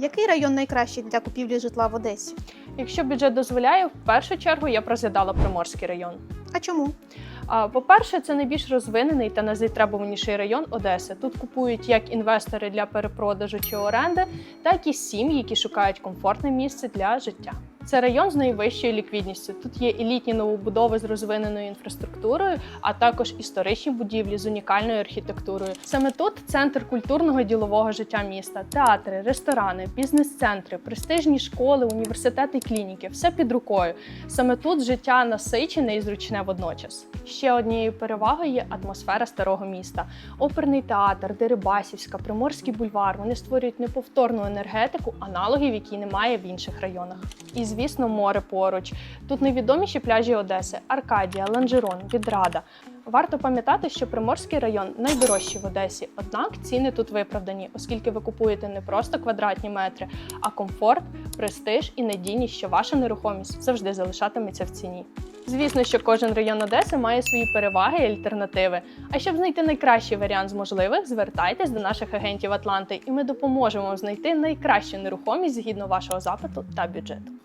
Який район найкращий для купівлі житла в Одесі? Якщо бюджет дозволяє, в першу чергу я б розглядала Приморський район. А чому? По-перше, це найбільш розвинений та найзатребуваніший район Одеси. Тут купують як інвестори для перепродажу чи оренди, так і сім'ї, які шукають комфортне місце для життя. Це район з найвищою ліквідністю. Тут є елітні новобудови з розвиненою інфраструктурою, а також історичні будівлі з унікальною архітектурою. Саме тут центр культурного і ділового життя міста, театри, ресторани, бізнес-центри, престижні школи, університети, клініки все під рукою. Саме тут життя насичене і зручне водночас. Ще однією перевагою є атмосфера старого міста. Оперний театр, Дерибасівська, Приморський бульвар. Вони створюють неповторну енергетику, аналогів, які немає в інших районах. І звісно, море поруч. Тут найвідоміші пляжі Одеси: Аркадія, Ланжерон, Відрада. Варто пам'ятати, що Приморський район найдорожчий в Одесі, однак ціни тут виправдані, оскільки ви купуєте не просто квадратні метри, а комфорт, престиж і надійність, що ваша нерухомість завжди залишатиметься в ціні. Звісно, що кожен район Одеси має свої переваги і альтернативи. А щоб знайти найкращий варіант з можливих, звертайтесь до наших агентів Атланти, і ми допоможемо вам знайти найкращу нерухомість згідно вашого запиту та бюджету.